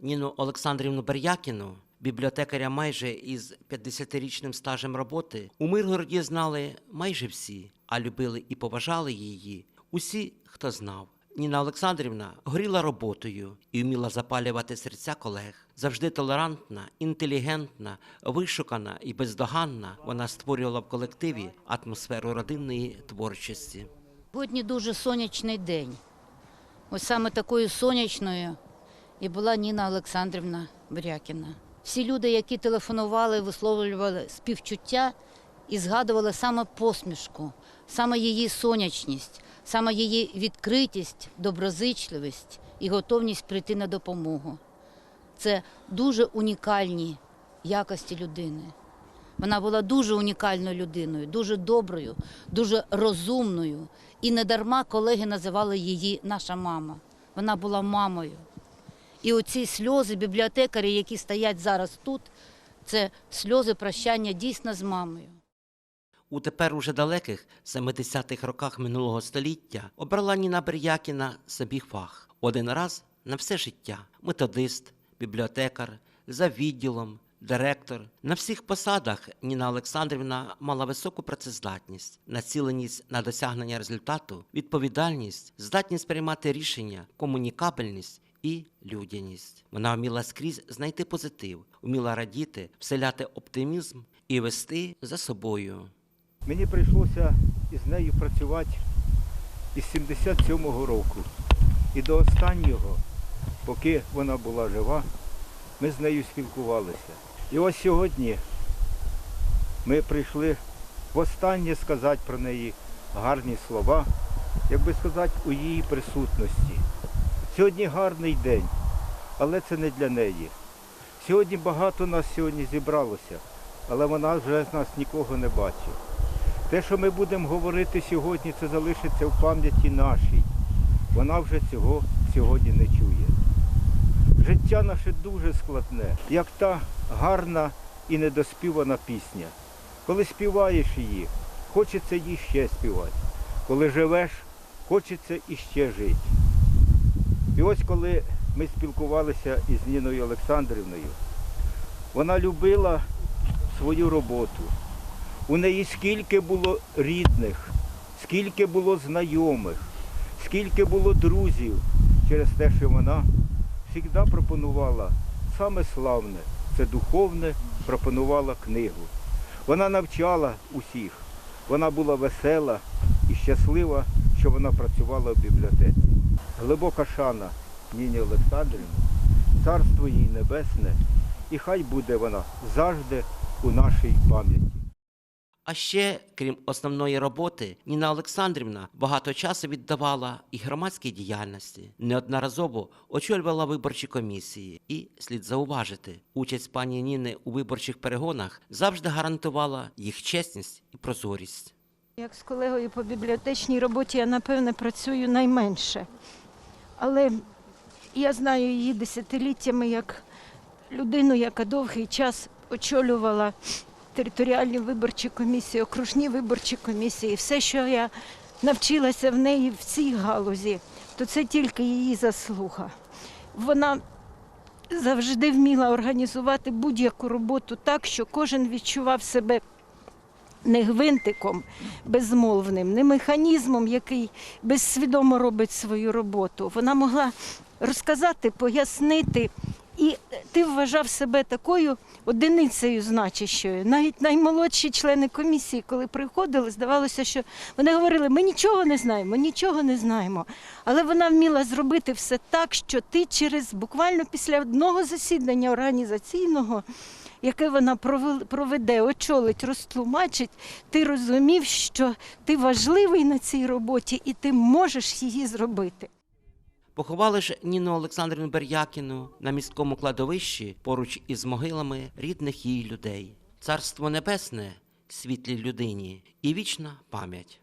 Ніну Олександрівну Бер'якіну, бібліотекаря майже із 50-річним стажем роботи, у Миргороді знали майже всі, а любили і поважали її усі, хто знав. Ніна Олександрівна горіла роботою і вміла запалювати серця колег. Завжди толерантна, інтелігентна, вишукана і бездоганна. Вона створювала в колективі атмосферу родинної творчості. Сьогодні дуже сонячний день. Ось саме такою сонячною і була Ніна Олександрівна Брякіна. Всі люди, які телефонували, висловлювали співчуття і згадували саме посмішку, саме її сонячність, саме її відкритість, доброзичливість і готовність прийти на допомогу. Це дуже унікальні якості людини. Вона була дуже унікальною людиною, дуже доброю, дуже розумною. І недарма колеги називали її наша мама. Вона була мамою. І оці сльози бібліотекарі, які стоять зараз тут, це сльози прощання дійсно з мамою. У тепер уже далеких 70-х роках минулого століття обрала Ніна Бер'якіна собі фах. Один раз на все життя. Методист, бібліотекар, за відділом, директор. На всіх посадах Ніна Олександрівна мала високу працездатність, націленість на досягнення результату, відповідальність, здатність приймати рішення, комунікабельність і людяність. Вона вміла скрізь знайти позитив, вміла радіти, вселяти оптимізм і вести за собою. Мені прийшлося із нею працювати із 77-го року. І до останнього, поки вона була жива, ми з нею спілкувалися. І ось сьогодні ми прийшли востаннє сказати про неї гарні слова, як би сказати, у її присутності. Сьогодні гарний день, але це не для неї. Сьогодні багато нас сьогодні зібралося, але вона вже з нас нікого не бачить. Те, що ми будемо говорити сьогодні, це залишиться в пам'яті нашій. Вона вже цього сьогодні не чує. Життя наше дуже складне, як та гарна і недоспівана пісня. Коли співаєш її, хочеться її ще співати. Коли живеш, хочеться іще жити. І ось коли ми спілкувалися із Ніною Олександрівною, вона любила свою роботу. У неї скільки було рідних, скільки було знайомих, скільки було друзів через те, що вона завжди пропонувала саме славне, це духовне, пропонувала книгу. Вона навчала усіх. Вона була весела і щаслива, що вона працювала в бібліотеці. Глибока шана Ніні Олександрівні, царство їй небесне, і хай буде вона завжди у нашій пам'яті. А ще, крім основної роботи, Ніна Олександрівна багато часу віддавала і громадській діяльності. Неодноразово очолювала виборчі комісії. І, слід зауважити, участь пані Ніни у виборчих перегонах завжди гарантувала їх чесність і прозорість. Як з колегою по бібліотечній роботі я, напевне, працюю найменше. Але я знаю її десятиліттями як людину, яка довгий час очолювала територіальні виборчі комісії, окружні виборчі комісії. Все, що я навчилася в неї в цій галузі, то це тільки її заслуга. Вона завжди вміла організувати будь-яку роботу так, що кожен відчував себе не гвинтиком безмовним, не механізмом, який безсвідомо робить свою роботу. Вона могла розказати, пояснити, і ти вважав себе такою одиницею значущою. Навіть наймолодші члени комісії, коли приходили, здавалося, що вони говорили: ми нічого не знаємо, нічого не знаємо. Але вона вміла зробити все так, що ти через буквально після одного засідання організаційного яке вона проведе, очолить, розтлумачить, ти розумів, що ти важливий на цій роботі і ти можеш її зробити. Поховали ж Ніну Олександрівну Бер'якіну на міському кладовищі поруч із могилами рідних їй людей. Царство небесне, світлій людині і вічна пам'ять.